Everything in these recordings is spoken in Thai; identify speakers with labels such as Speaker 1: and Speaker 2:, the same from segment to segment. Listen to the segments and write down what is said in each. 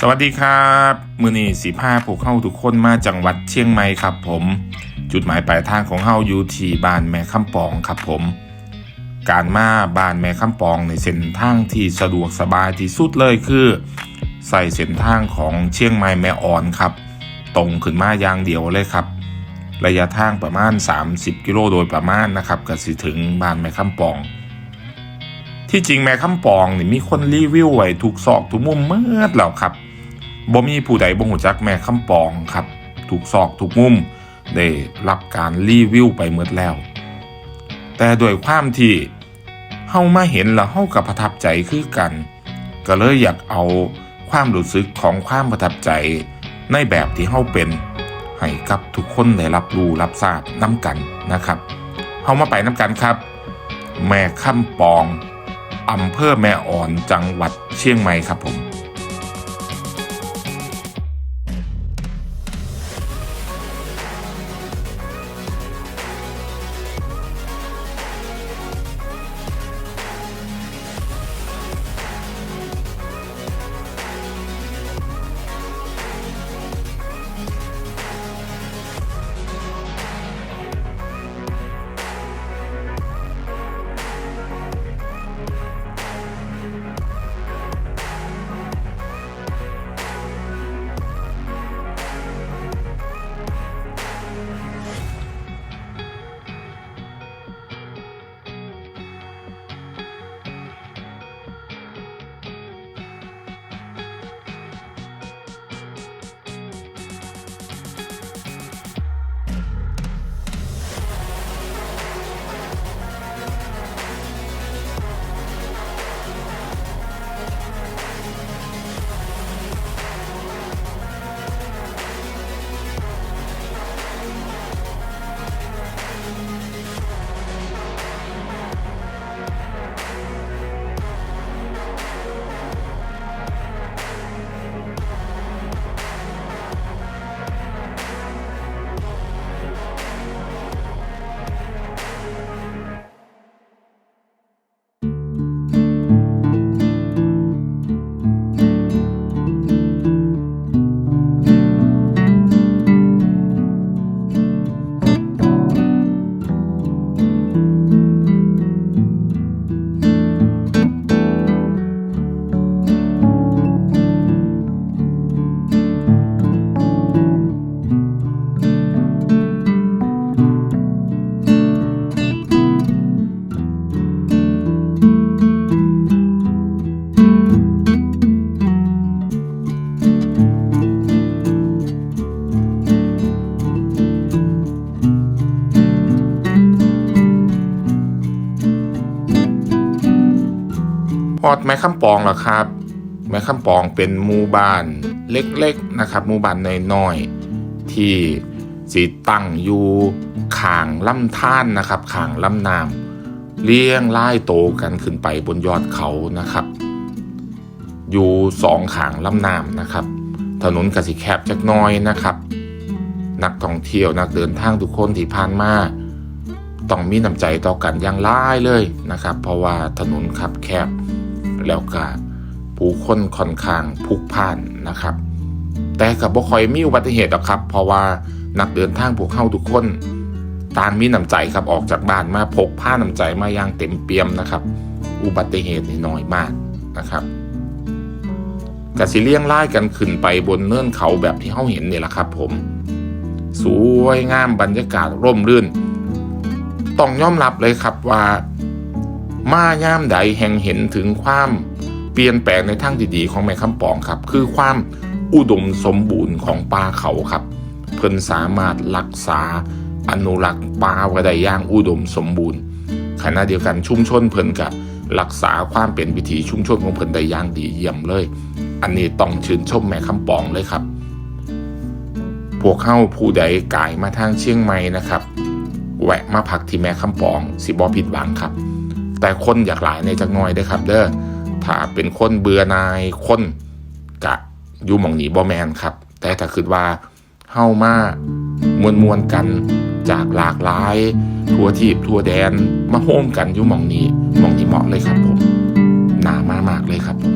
Speaker 1: สวัสดีครับมือนีสีผ้าผูกเข้าทุกคนมาจังหวัดเชียงใหม่ครับผม จุดหมายปลายทางของเฮาอยู่ที่บ้านแม่คำปองครับผม การมาบ้านแม่คำปองในเส้นทางที่สะดวกสบายที่สุดเลยคือใส่เส้นทางของเชียงใหม่แม่อ่อนครับ ตรงขึ้นมาอย่างเดียวเลยครับ ระยะทางประมาณ 30 กิโลโดยประมาณนะครับก็สิถึงบ้านแม่คำปองที่จริงแม่คำปองนี่มีคนรีวิวไว้ทุกซอกทุกมุมเมื่อแล้วครับ บ่มีผู้ใดบ่หูจักแม่คำปองครับทุกซอกทุกมุมได้รับการรีวิวไปเมื่อแล้ว แต่โดวยความที่เฮามาเห็นแล้วเฮากับประทับใจคือกัน ก็เลยอยากเอาความรู้สึกของความประทับใจในแบบที่เฮาเป็นให้กับทุกคนได้รับรู้รับทราบน้ำกันนะครับเฮามาไปน้ำกันครับ แม่คำปองอำเภอแม่อ่อนจังหวัดเชียงใหม่ครับผม อดแม่คำปองเหรอครับแม่คำปองเป็นหมู่บ้านเล็กๆนะครับหมู่บ้านน้อยๆที่สีตั้งอยู่ข่างลำธารนะครับข่างลำน้ำเลี้ยงไล่โตกันขึ้นไปบนยอดเขานะครับ อยู่สองข่างลำน้ำนะครับ ถนนกสิแคบจักน้อยนะครับ นักท่องเที่ยวนักเดินทางทุกคนที่ผ่านมาต้องมีน้ำใจต่อกันอย่างร้ายเลยนะครับ เพราะว่าถนนขับแคบ แล้วก็ผู้คนค่อนข้างพลุกพ่านนะครับ แต่กับบ่คอยมีอุบัติเหตุหรอกครับ เพราะว่านักเดินทางพวกเข้าทุกคนต่างมีน้ำใจครับออกจากบ้านมาพกผ้าน้ำใจมาอย่างเต็มเปี่ยมนะครับ อุบัติเหตุนี่น้อยมากนะครับกสิเลี่ยงไล่กันขึ้นไปบนเนินเขาแบบที่เขาเห็นนี่แหละครับผมสวยงามบรรยากาศร่มรื่น ต้องยอมรับเลยครับว่า มาย่ามใดแห่งเห็นถึงความเปลี่ยนแปลงในทางที่ดีของแม่คำปองครับ คือความอุดมสมบูรณ์ของป่าเขาครับ เพิ่นสามารถรักษาอนุรักษ์ป่าไว้ได้อย่างอุดมสมบูรณ์ขณะเดียวกันชุมชนเพิ่นกับรักษาความเป็นวิถีชุมชนของเพิ่นได้อย่างดีเยี่ยมเลย อันนี้ต้องชื่นชมแม่คำปองเลยครับ พวกเข้าผู้ใดกายมาทางเชียงใหม่นะครับ แวะมาพักที่แม่คำปองสิบอผิดหวังครับ แต่คนอยากหลายในจักหน้อยเด้อครับ เด้อถ้าเป็นคนเบื่อนายคนกะอยู่หมองหนีบอแมนครับ แต่ถ้าคิดว่าเฮามามวลมวลกันจากหลากหลาย ทั่วทีบทั่วแดนมาโฮมกันอยู่หมองนี้หมองนี้เหมาะเลยครับผมหนามามากเลยครับผม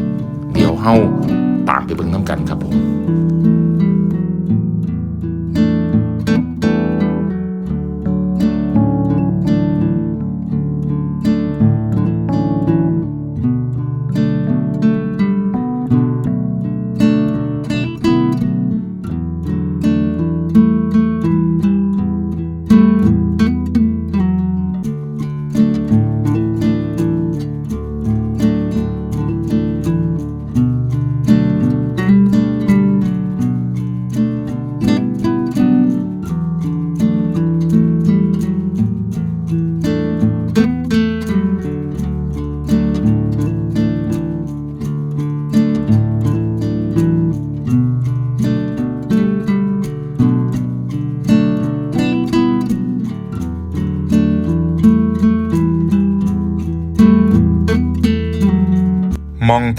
Speaker 1: เดี๋ยวเฮาไปตามไปเบิ่งน้ำกันครับผม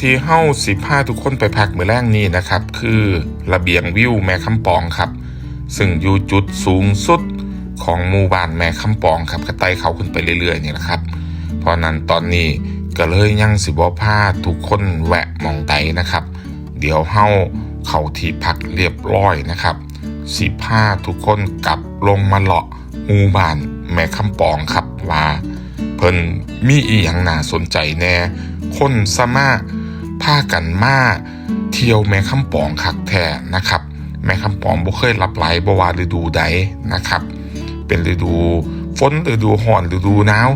Speaker 1: ที่เฮ้าสิพาทุกคนไปพักมือแรกนี้นะครับ คือระเบียงวิวแม่คำปองครับ ซึ่งอยู่จุดสูงสุดของหมู่บ้านแม่คำปองครับก็ไต่เขาขึ้นไปเรื่อยๆนี่แหละครับ เพราะนั้นตอนนี้ก็เลยยังสิบพาทุกคนแวะมองไตนะครับ เดี๋ยวเฮ้าเขาที่พักเรียบร้อยนะครับ สิพาทุกคนกลับลงมาเลาะหมู่บ้านแม่คำปองครับว่าเพิ่นมีอีหยังน่าสนใจแน่คนสามารถ พากันมาเที่ยวแม่คำปองคักแท้นะครับ แม่คำปองบ่เคยรับไหลบ่ว่าฤดูใดนะครับ เป็นฤดูฝนฤดูร้อนฤดูหนาว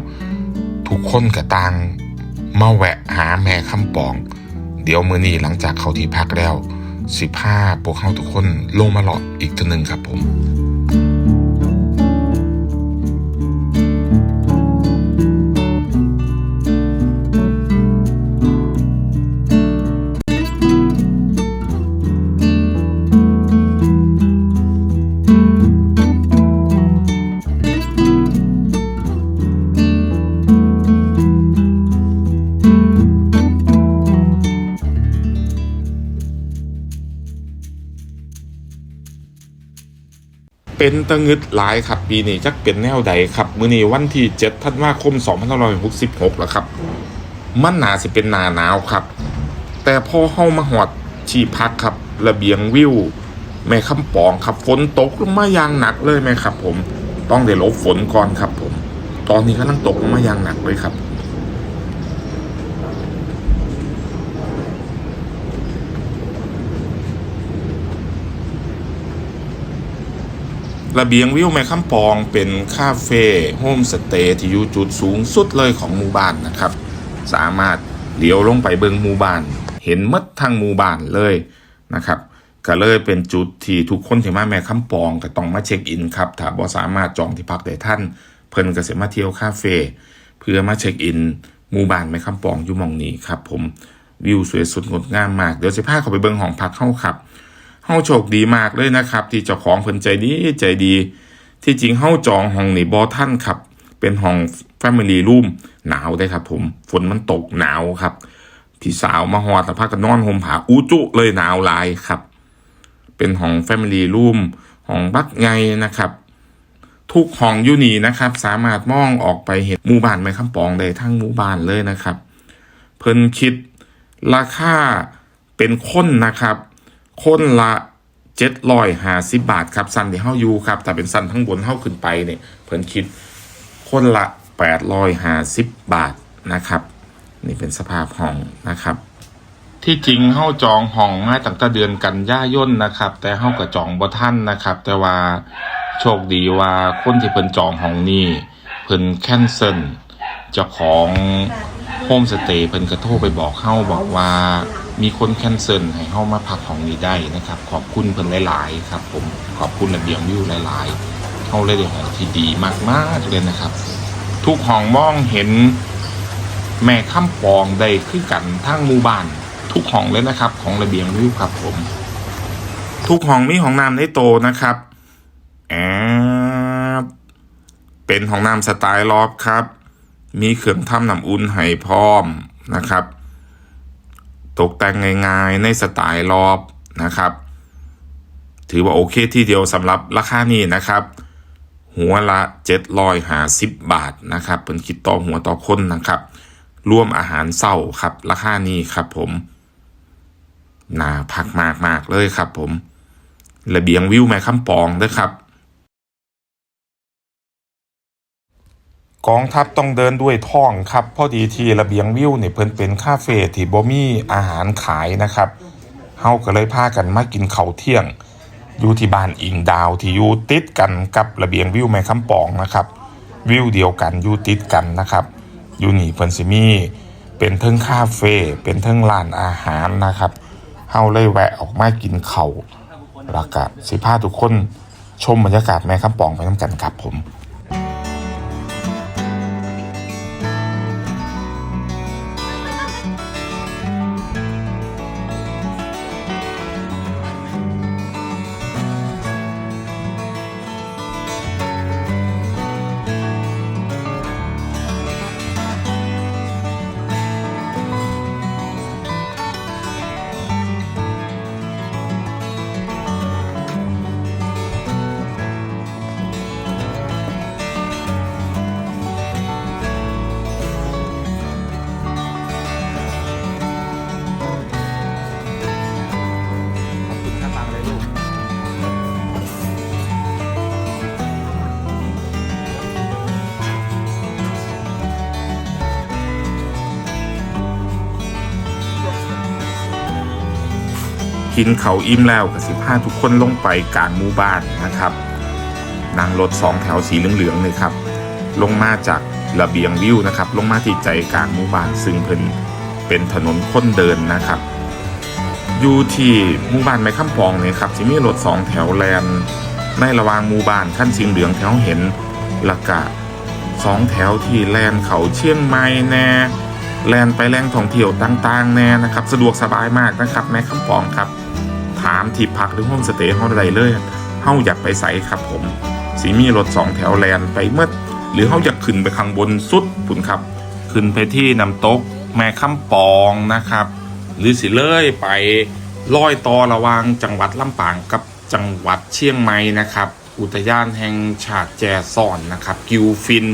Speaker 1: ทุกคนก็ต่างมาแวะหาแม่คำปอง เดี๋ยวมือนี้หลังจากเขาที่พักแล้วสิพาพวกเขาทุกคนลงมาหลอดอีกทีหนึ่งครับผม เป็นตะงึดหลายครับ ปีนี้จักเป็นแนวใดครับ มื้อนี้วันที่7ธันวาคม2566แล้วครับ มันหนาสิเป็นหนาหนาวครับ แต่พอเข้ามาหอดที่พักครับระเบียงวิวแม่คำปองครับฝนตกลงมาอย่างหนักเลยไหมครับ ผม ต้องได้หลบฝนก่อนครับ ผม ตอนนี้กำลังตกลงมาอย่างหนักเลยครับ ระเบียงวิวแม่คำปองเป็นคาเฟ่โฮมสเตย์ที่อยู่จุดสูงสุดเลยของหมู่บ้านนะครับ สามารถเลี้ยวลงไปเบิงหมู่บ้าน เห็นหมดทางหมู่บ้านเลยนะครับก็เลยเป็นจุดที่ทุกคนที่มาแม่คำปองก็ต้องมาเช็คอินครับถ้าบ่สามารถจองที่พักได้ท่าน เพิ่นก็สิมาเที่ยวคาเฟ่เพื่อมาเช็คอินหมู่บ้านแม่คำปองอยู่มองนี้ครับผมวิวสวยสุดงดงามมากเดี๋ยวสิพาเขาไปเบิงห้องพักเข้าครับ เฮาโชคดีมากเลยนะครับ ที่เจ้าของเพิ่นใจดีใจดี ที่จริงเฮาจองห้องนี่บ่ท่านครับ เป็นห้อง Family Room หนาวได้ครับ ผมฝนมันตกหนาวครับ พี่สาวมาฮอดแล้วพักกันนอนห่มผ้าอูจุเลยหนาวหลายครับ เป็นห้อง Family Room ห้องบักไงนะครับ ทุกห้องอยู่นี่นะครับ สามารถมองออกไปเห็นหมู่บ้านไม้คำปองได้ทั้งหมู่บ้านเลยนะครับ เพิ่นคิดราคาเป็นคนนะครับ คนละเจ็ดร้อยห้าสิบบาทครับสันที่เฮาอยู่ครับแต่เป็นสันทั้งบนเฮาขึ้นไปเนี่ยเพิ่นคิดคนละแปดร้อยห้าสิบบาทนะครับ นี่เป็นสภาพห้องนะครับ ที่จริงเฮาจองห้องมาตั้งแต่เดือนกันยายนนะครับ แต่เฮาก็จองบ่ทันนะครับ แต่ว่าโชคดีว่าคนที่เพิ่นจองห้องนี้เพิ่นแคนเซิลเจ้าของ โฮมสเตย์เพิ่นก็โทรไปบอกเฮาบอกว่ามีคนแคนเซิลให้เฮามาพักห้องนี้ได้นะครับ ขอบคุณเพิ่นหลาย ๆ ครับ ผมขอบคุณระเบียงวิวหลาย ๆเฮาเลยได้ห้องที่ดีมาก ๆ เลยนะครับ ทุกห้องมองเห็นแม่ข้ามปองได้คือกันทั้งหมู่บ้านทุกห้องเลยนะครับ ของระเบียงวิวครับผม ทุกห้องมีห้องน้ำในโตนะครับแอบเป็นห้องน้ำสไตล์ลอบครับ มีเครื่องทำน้ำอุ่นให้พร้อมนะครับ ตกแต่งง่ายๆในสไตล์รอบนะครับ ถือว่าโอเคที่เดียวสำหรับราคานี้นะครับ หัวละ750 บาทนะครับเป็นคิดต่อหัวต่อคนนะครับรวมอาหารเศร้าครับ ราคานี้ครับผมน่าพักมากๆเลยครับผม ระเบียงวิวแม่คำปองเด้วยครับ กองทัพต้องเดินด้วยท้องครับพอดีที่ระเบียงวิวเนี่ยเพิ่นเป็นคาเฟ่ที่บ่มีอาหารขายนะครับเฮาก็เลยพากันมากินข้าวเที่ยง อยู่ที่บ้านอิงดาวที่อยู่ติดกันกับระเบียงวิวแม่คำปองนะครับ วิวเดียวกันอยู่ติดกันนะครับ อยู่นี่เพิ่นสิมีเป็นเทิงคาเฟ่เป็นเทิงร้านอาหารนะครับเฮาเลยแวะออกมากินข้าวแล้วก็สิพาทุกคนชมบรรยากาศแม่คำปองไปน้ำกันครับผม กินเขาอิ่มแล้วกับสิพาทุกคนลงไปกลางหมู่บ้านนะครับนั่งรถสองแถวสีเหลืองๆเลยครับ ลงมาจากระเบียงวิวนะครับ ลงมาที่ใจกลางหมู่บ้านซึ่งเพิ่นเป็นถนนคนเดินนะครับ อยู่ที่หมู่บ้านไม้ข้ามปองเนี่ยครับจะมีรถสองแถวแลนในระหว่างหมู่บ้านขั้นสีเหลืองแถวเห็นละกะสองแถวที่แลนเขาเชียงใหม่แน่แลนไปแหล่งท่องเที่ยวต่างๆแน่นะครับ สะดวกสบายมากนะครับแม่ข้าปองครับ ถามที่พักหรือโฮมสเตย์เฮาใดเลยเฮาอยากไปใส่ครับผมสีมีรถสองแถวแลนไปเมื่อหรือเฮาอยากขึ้นไปข้างบนสุดปุ่นครับ ขึ้นไปที่น้ำตกแม่ข้ามปองนะครับ หรือสิเลยไปลอยต่อระวางจังหวัดลำปางกับจังหวัดเชียงใหม่นะครับ อุทยานแห่งชาติแจซ่อนนะครับ กิวฟิน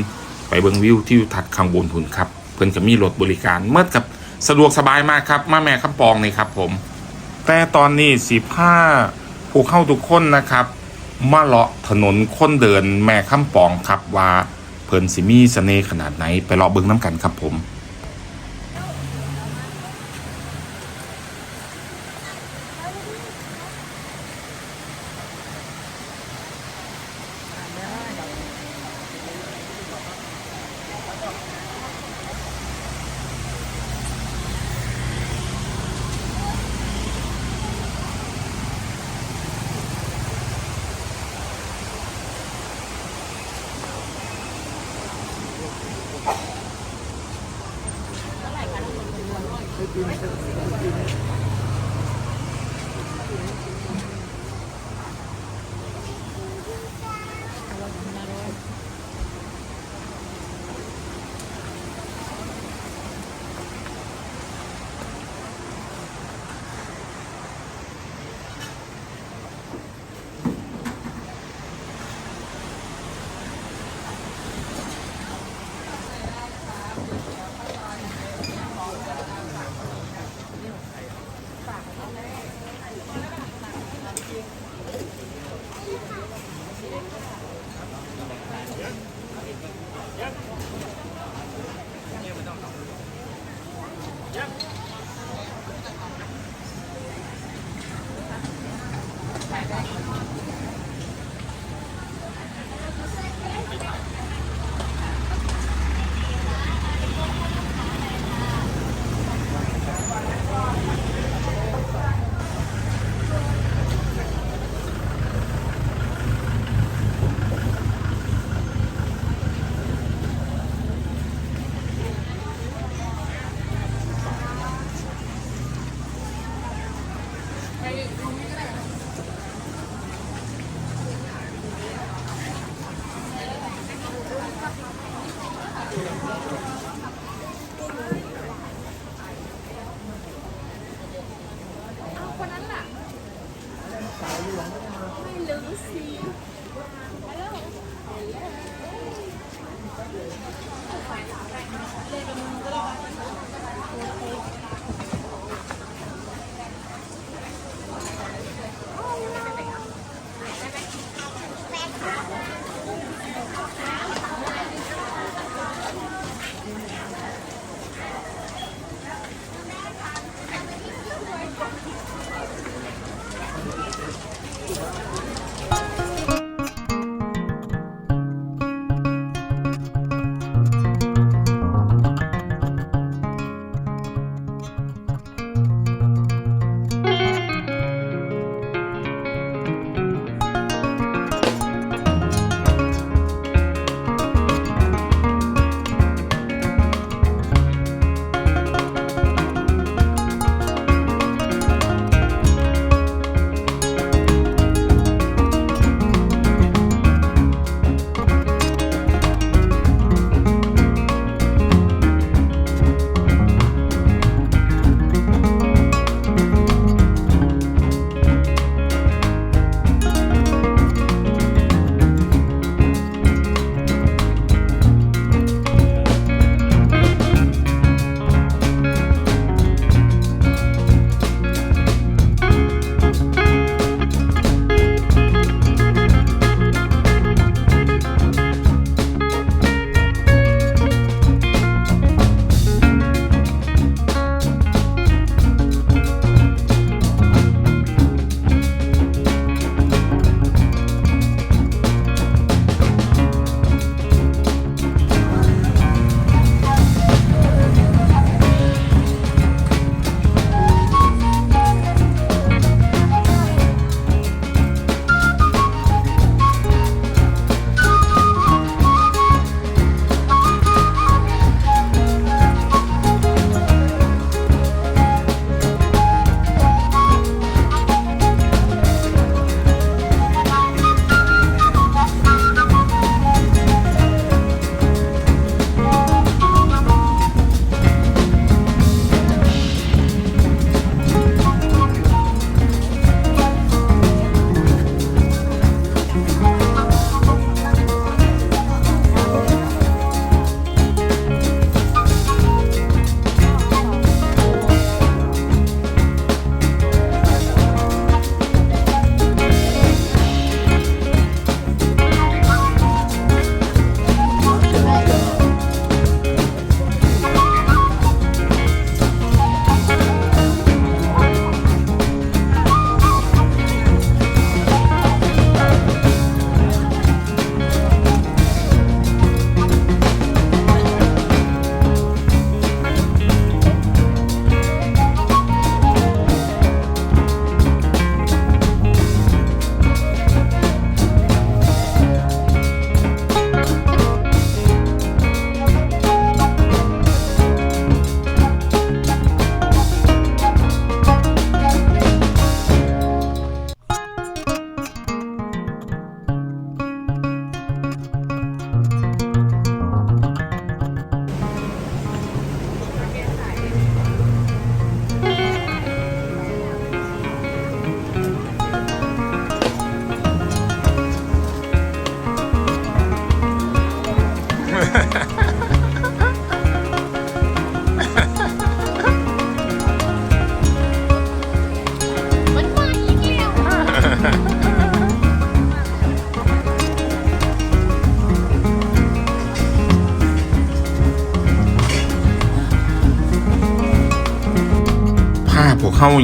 Speaker 1: ไปเบิงวิวที่อยู่ถัดข้างบนหุ่นครับ เพิ่นก็มีรถบริการเมื่อกับสะดวกสบายมากครับ มาแม่คำปองนี่ครับผม แต่ตอนนี้สิผ้าผู้เข้าทุกคนนะครับ มาเลาะถนนคนเดินแม่คำปองครับว่าเพิ่นสิมีเสน่ห์ขนาดไหน ไปเลาะเบิ่งน้ำกันครับผม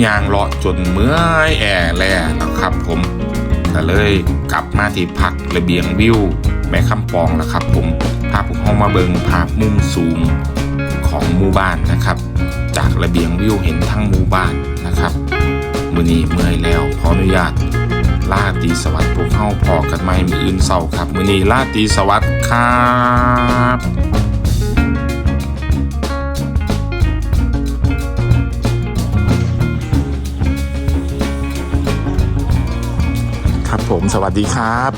Speaker 1: ยางเลาะจนเมื่อยแอแล่แล้วครับผมก็เลยกลับมาที่พักระเบียงวิว แม่คำปองแล้วครับ ผมพาพวกเข้ามาเบิงภาพมุมสูงของหมู่บ้านนะครับ จากระเบียงวิวเห็นทั้งหมู่บ้านนะครับมือนี้เมื่อยแล้วขออนุญาตลาตีสวัสดิ์พวกเข้าพอกันไม่มืออื่นเศร้าครับ มือนี้ลาตีสวัสดิ์ครับ ผมสวัสดีครับ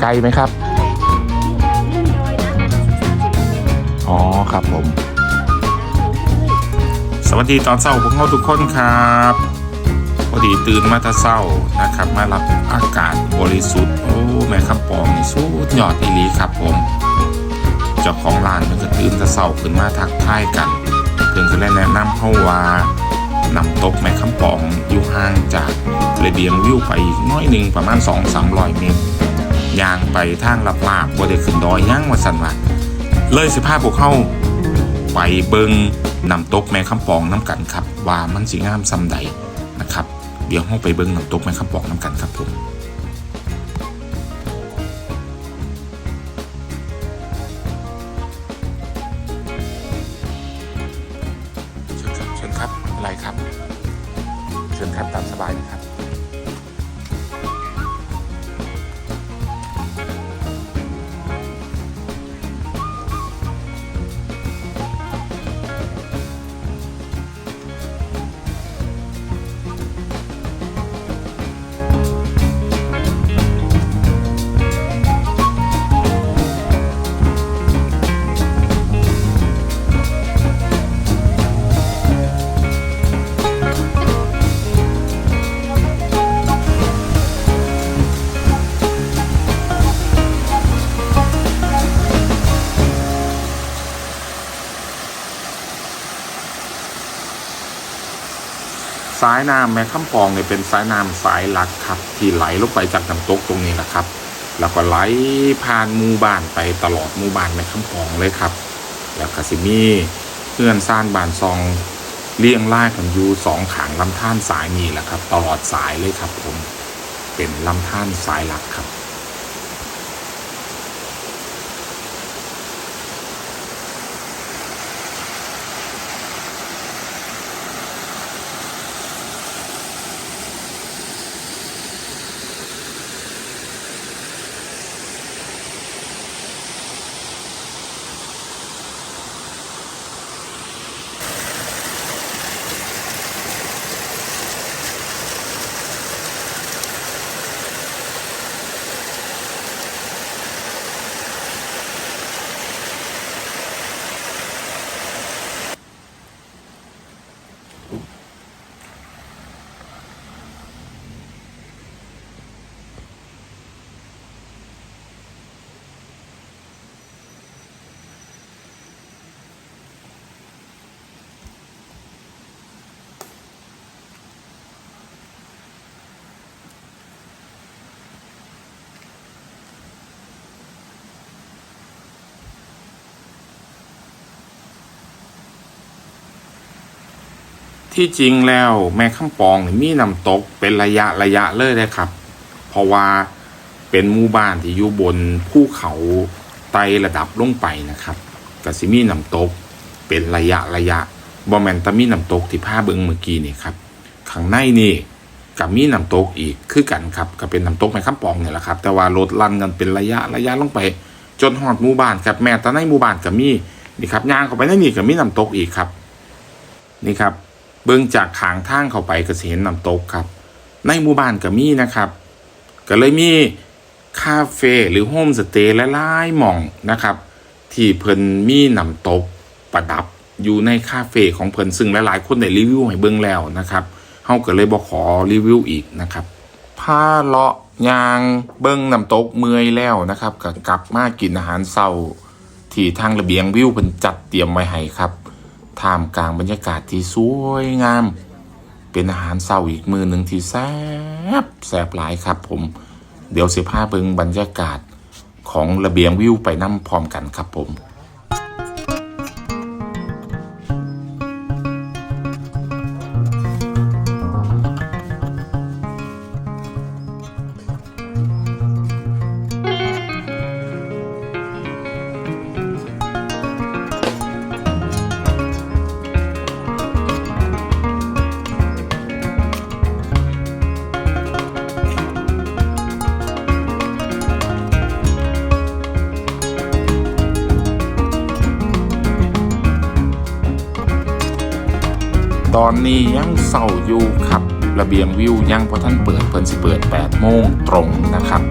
Speaker 1: ไกลไหมครับ
Speaker 2: อยนะ
Speaker 1: อ๋อครับผม สวัสดีตอนเช้าพวกเราทุกคนครับพอดีตื่นมาตะเช้านะครับ มารับอากาศบริสุทธิ์โอ้แม่คำปองนี่สุดยอดอีหลีครับผม เจ้าของร้านมันก็ตื่นตะเช้าขึ้นมาทักทายกัน เพิ่นก็เลยแนะนำเขาว่านำตกแม่คำปองอยู่ห่างจากระเบียงวิวไปอีกน้อยหนึ่งประมาณ 2-300 เมตรย่างไปทางลับลาบบ่ได้ขึ้นดอยย่างวาสันว่าเลยสิพาพวกเขาไปเบิงนำตกแม่คำปองน้ำกันครับ ว่ามันสิงามซำใดนะครับ เดี๋ยวห้องไปเบิงนำตกแม่คำปองน้ำกันครับผม สายน้ำแม่คำปองเนี่ยเป็นสายน้ำสายหลักครับ ที่ไหลลงไปจากน้ำตกตรงนี้แหละครับ แล้วก็ไหลผ่านหมู่บ้านไปตลอดหมู่บ้านแม่คำปองเลยครับ แล้วก็สิมีเพื่อนซ่านบานซองเลี้ยงไล่กันอยู่สองขางลำธารสายนี้แหละครับ ตลอดสายเลยครับผม เป็นลำธารสายหลักครับ ที่จริงแล้วแม่ข้ามปองมีน้ำตกเป็นระยะระยะเลยนะครับ เพราะว่าเป็นหมู่บ้านที่อยู่บนภูเขาไต่ระดับลงไปนะครับก็สิมีน้ำตกเป็นระยะระยะบอแมนแตมีน้ำตกที่ผ้าเบิงเมื่อกี้นี่ครับข้างในนี่กับมีน้ำตกอีกคือกันครับก็เป็นน้ำตกแม่ข้ามปองเนี่ยแหละครับ แต่ว่ารถลันกันเป็นระยะระยะลงไป จนหอดหมู่บ้านครับแม่ตอนในหมู่บ้านก็มีนี่ครับย่างเข้าไปในนี่ก็มีน้ำตกอีกครับ นี่ครับ เบื้องจากขางทางเข้าไปก็สิเห็นน้ำตกครับ ในหมู่บ้านก็มีนะครับ ก็เลยมีคาเฟ่หรือโฮมสเตย์หลายๆหม่องนะครับ ที่เพิ่นมีน้ำตกประดับอยู่ในคาเฟ่ของเพิ่นซึ่งหลายๆคนได้รีวิวให้เบิ่งแล้วนะครับเฮาก็เลยบ่ขอรีวิวอีกนะครับพาเลาะยางเบิ่งน้ำตกเมื่อยแล้วนะครับก็กลับมากินอาหารเช้าที่ทางระเบียงวิวเพิ่นจัดเตรียมไว้ให้ครับ ท่ามกลางบรรยากาศที่สวยงาม เป็นอาหารเศร้าอีกมือหนึ่งที่แซ่บแซ่บหลายครับ ผม เดี๋ยวเสิพาเบิงบรรยากาศของระเบียงวิวไปนํพร้อมกันครับผม อนนี้ยังเศร้าอยู่ครับระเบียงวิวยังพอท่านเปิดเพิ่นสิเปิด8โมงตรงนะครับ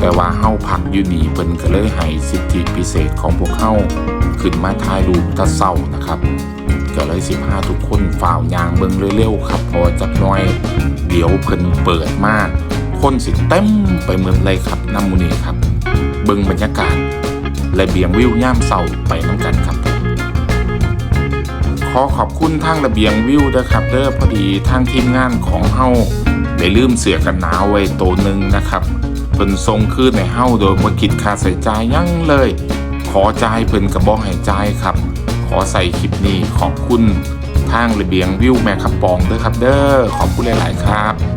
Speaker 1: แต่ว่าเฮาพักอยู่นี่เพิ่นก็เลยให้สิทธิพิเศษของพวกเฮาขึ้นมาถ่ายรูปแตะเศร้านะครับก็เลยสิพาทุกคนฝ่าวยางเบิ่งเร็วๆครับพอจักน้อยเดี๋ยวเพิ่นเปิดมาก คนสิเต็มไปหมดเลยครับน้ำมูนี่ครับ เบิ่งบรรยากาศระเบียงวิวย่ามเศร้าไปน้ำกันครับ อขอบคุณทางระเบียงวิวด้วยครับเด้อพอดีทางทีมงานของเฮาได้ลืมเสือกันหนาวไว้ตัวหนึ่งนะครับเพิ่นทรงคืนในเฮาโดยบ่คิดค่าใส่จ่ายยังเลย ขอจ่ายเพิ่นกระบ่ให้จ่ายครับ ขอใส่คลิปนี้ขอบคุณทางระเบียงวิวแม่คำปองเด้อครับเด้อขอบคุณหลาย ๆ ครับ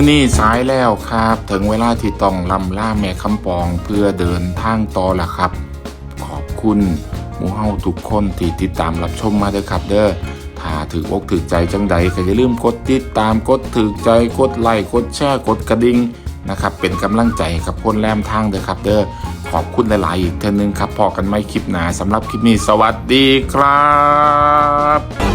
Speaker 1: มื่อนี้สายแล้วครับ ถึงเวลาที่ต้องลำล่าแม่คำปองเพื่อเดินทางต่อละครับ ขอบคุณหมู่เฮาทุกคนที่ติดตามรับชมมาเด้อครับ เด้อถ้าถืออกถือใจจังใดก็อย่าลืมกดติดตามกดถือใจกดไลค์กดแชร์กดกระดิ่งนะครับเป็นกำลังใจกับคนแรมทางเด้อครับเด้อขอบคุณหลาย ๆ อีกเท่านึงครับพอกันไม่คลิปหนาสำหรับคลิปนี้สวัสดีครับ